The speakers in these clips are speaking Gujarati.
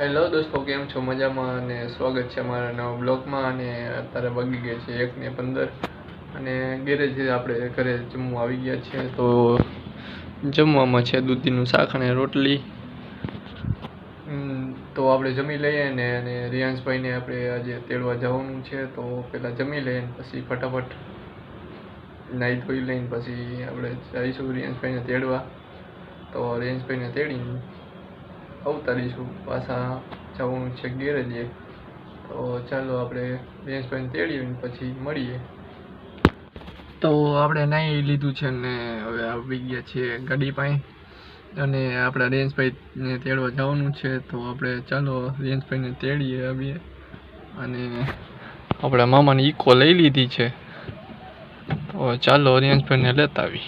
હેલો દોસ્તો, કેમ છો? મજામાં અને સ્વાગત છે અમારા નવા બ્લોગમાં અને અત્યારે વાગી ગયા છે એક ને પંદર અને ગેરેજ આપણે ઘરે જમવા આવી ગયા છે. તો જમવામાં છે દૂધીનું શાક અને રોટલી. તો આપણે જમી લઈએ ને અને રિયાંશભાઈને આપણે આજે તેડવા જવાનું છે, તો પહેલાં જમી લઈએ ને પછી ફટાફટ નાહી ધોઈ લઈને પછી આપણે જઈશું રિયાંશભાઈને તેડવા. તો રિયાંશભાઈને તેડીને અવતારીશું પાછા જવાનું છે ગેરેજે. તો ચાલો આપણે રિયાંશભાઈને તેડીએ પછી મળીએ. તો આપણે નાહી લીધું છે ને હવે આવી ગયા છીએ ગાડી પાસે અને આપણા રેન્સભાઈને તેડવા જવાનું છે. તો આપણે ચાલો રેન્સભાઈને તેડીએ આવીએ. અને આપણા મામાની ઇકો લઈ લીધી છે. તો ચાલો રિયાંશભાઈને લેતા આવી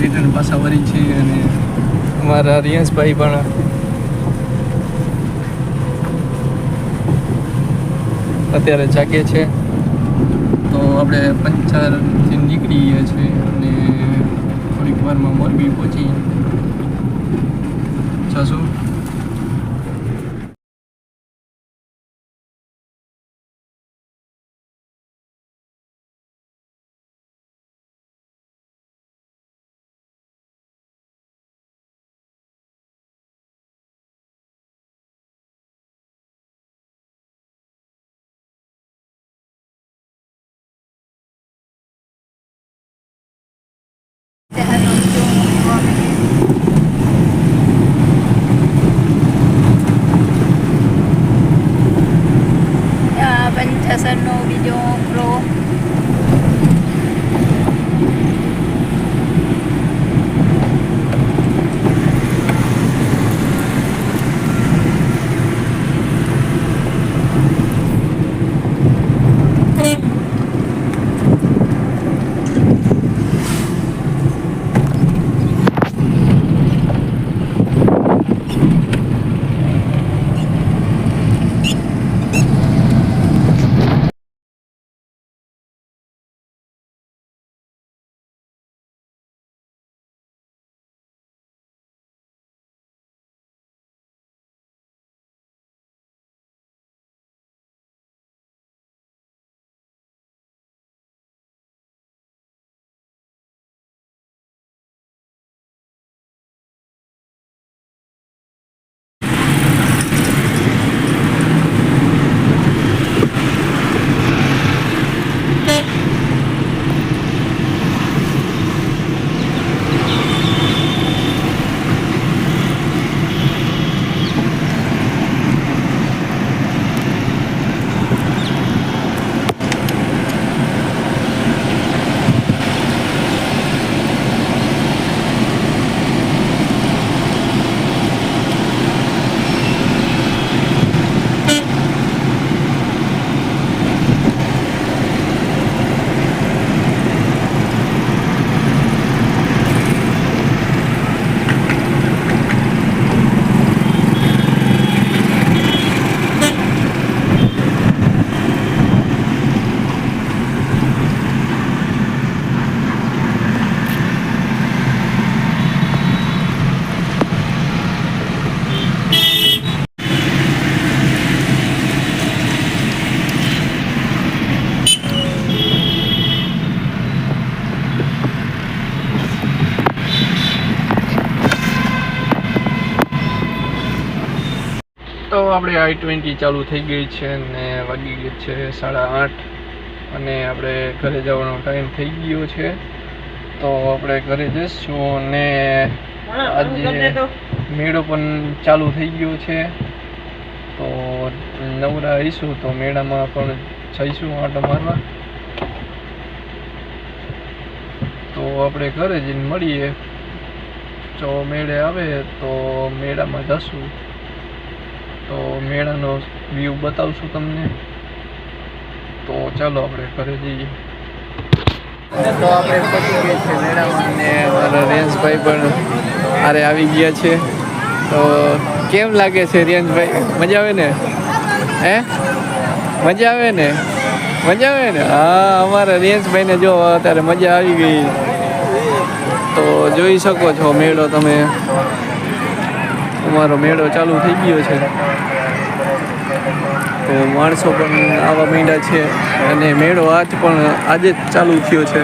રિટર્ન પાછા વળી છે અને અમારા રિયાંશભાઈ પણ અત્યારે જાગે છે. તો આપણે પંચારથી નીકળીએ છીએ અને થોડીક વારમાં મોરબી પહોંચી. જશું. They 我 આપણે આઈ ટ્વેન્ટી ચાલુ થઈ ગઈ છે ને વાગી ગઈ છે સાડા આઠ. અને આપણે ઘરે જવાનો ટાઈમ થઈ ગયો છે. તો આપણે ઘરે જઈશું અને આજે મેળો પણ ચાલુ થઈ ગયો છે. તો નવરા આવીશું તો મેળામાં પણ જઈશું આટો મારવા. તો આપણે ઘરે જઈને મળીએ. જો મેળે આવે તો મેળામાં જશું. તો મેળાનો વ્યૂ બતાવશું તમને. તો ચાલો આપણે ઘરે જઈએ. તો આપણે પહોંચી ગયા છે મેળામાં ને મારા રેન્સભાઈ પણ આરે આવી ગયા છે. તો કેમ લાગે છે રેન્સભાઈ? મજા આવે ને? હે? મજા આવે ને? મજા આવે ને? હા, અમારા રેન્સભાઈને જો અત્યારે મજા આવી ગઈ. તો જોઈ શકો છો મેળો તમે. અમારો મેળો ચાલુ થઈ ગયો છે. તો માણસો પણ આવા માંડ્યા છે અને મેળો આજ પણ આજે જ ચાલુ થયો છે.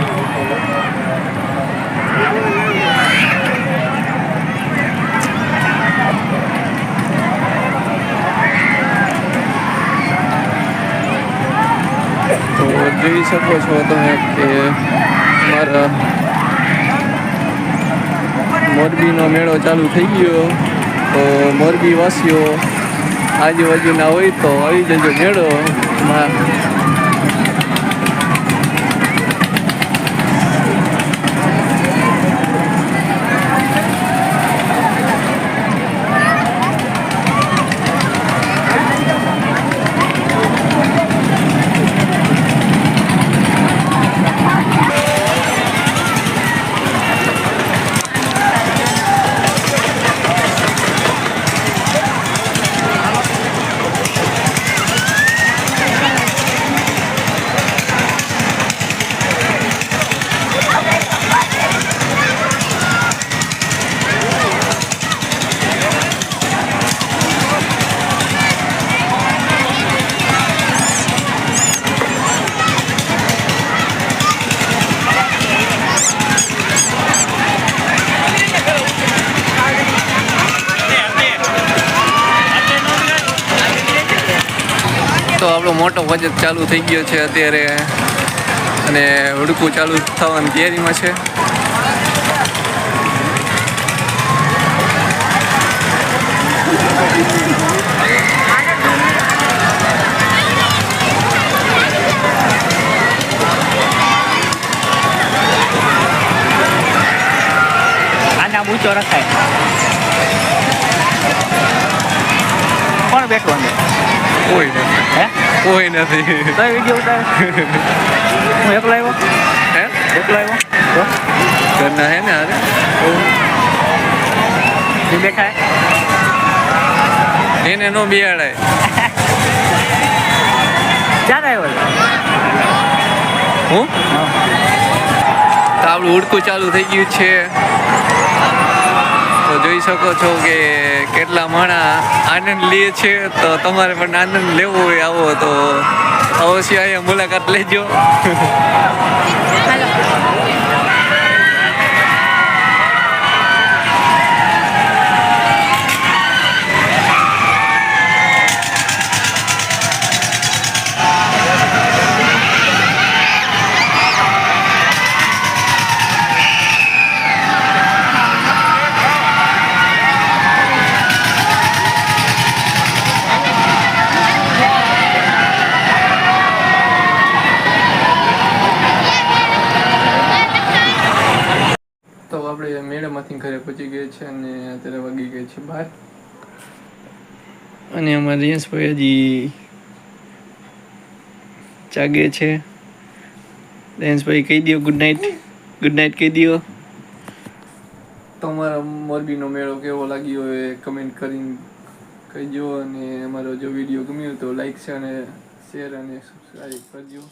તો જોઈ શકો છો તમે કે મારા મોરબીનો મેળો ચાલુ થઈ ગયો. તો મોરબી વાસીઓ આજુબાજુના હોય તો આવી જજો મેળોમાં તો આપણો મોટો બજેટ ચાલુ થઈ ગયો છે અત્યારે. અને હુડકું ચાલુ થવાની તૈયારીમાં છે. આના ઊંચો રખાય. કોણ બેઠો અંદર? કોઈ નથી હે? કોઈ નથી. તો વીડિયો ઉતારે? હું એકલો આવ્યો? હે? એકલો આવ્યો? તો ઘરના હે ને અરે બેઠા હે એને નો બિયાડાય. ક્યારે આવ્યો હું? તો આપણું હુડકું ચાલુ થઈ ગયું છે. તો જોઈ શકો છો કે કેટલા માણા આનંદ લે છે. તો તમારે પણ આનંદ લેવો હોય આવો તો અવશ્ય અહીંયા મુલાકાત લેજો. આપણે મેળામાંથી ઘરે પહોંચી ગયા છે અને અત્યારે વાગી ગઈ છે બહાર અને અમારે રિયાંશભાઈ હજી જાગે છે. રિયાંશભાઈ કહી દો ગુડ નાઇટ ગુડ નાઇટ કહી દો તમારા મોરબીનો મેળો કેવો લાગ્યો એ કમેન્ટ કરીને કહેજો અને અમારો જો વીડિયો ગમ્યો તો લાઈક છે અને શેર અને સબસ્ક્રાઈબ કરજો.